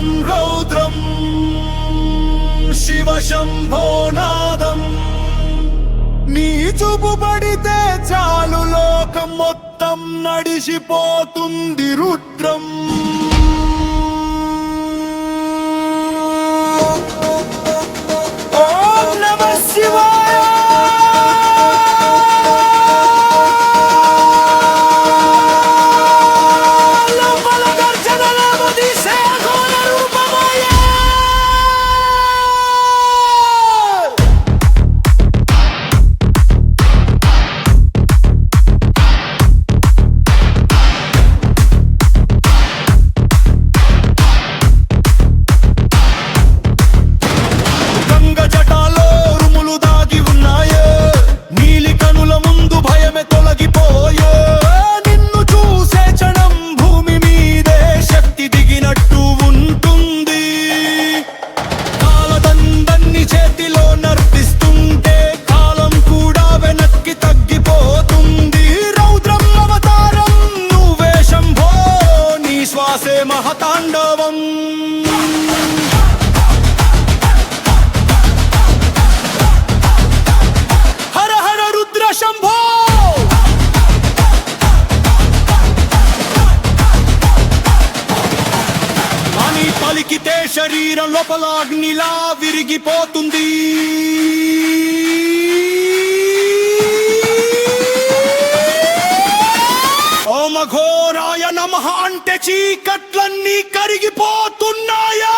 రౌద్రం రౌద్రం శివ శంభోనాదం నీ చూపు పడితే చాలు లోకం మొత్తం నడిచిపోతుంది రుద్రం. మహతాండవం. హర హర రుద్ర శంభో. అని పలికితే శరీరం లోపల అగ్నిలా విరిగిపోతుంది. శివాయ నమ అంటే చీకట్లన్నీ కరిగిపోతున్నాయా?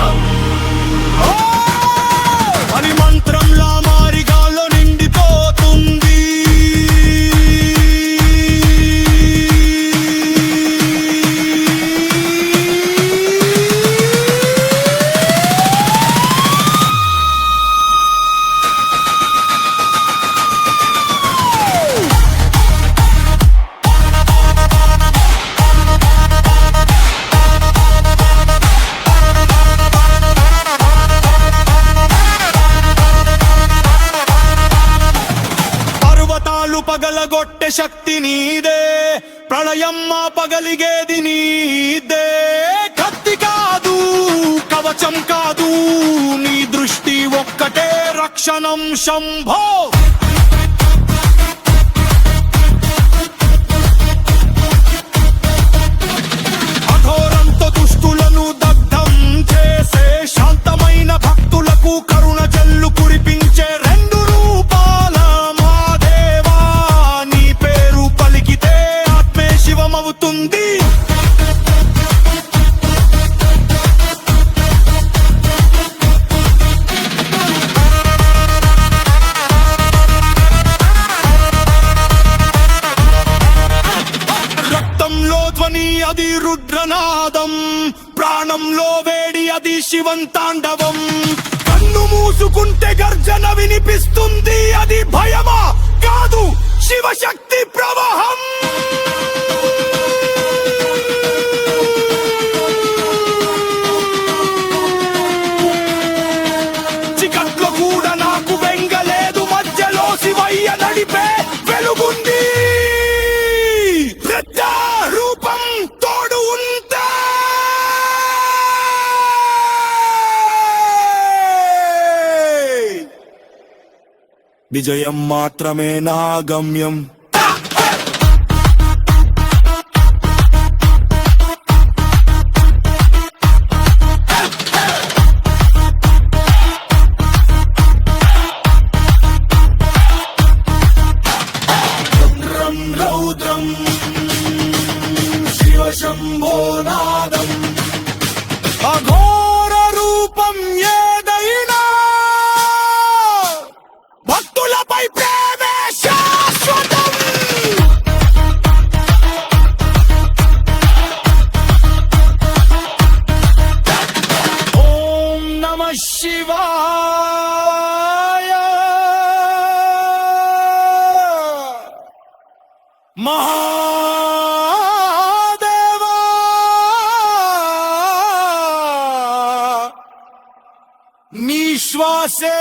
అని నీదే ప్రళయం పగలిగేది నీదే. కత్తి కాదు కవచం కాదు నీ దృష్టి ఒక్కటే రక్షణం శంభో. ప్రాణంలో వేడి అది శివంతాండవం కన్ను మూసుకుంటే గర్జన వినిపిస్తుంది అది భయమా? కాదు శివశక్తి ప్రవాహం! విజయం మాత్రమే నా గమ్యం రుద్రం. రౌద్రం Shivaya Mahadeva Nishwase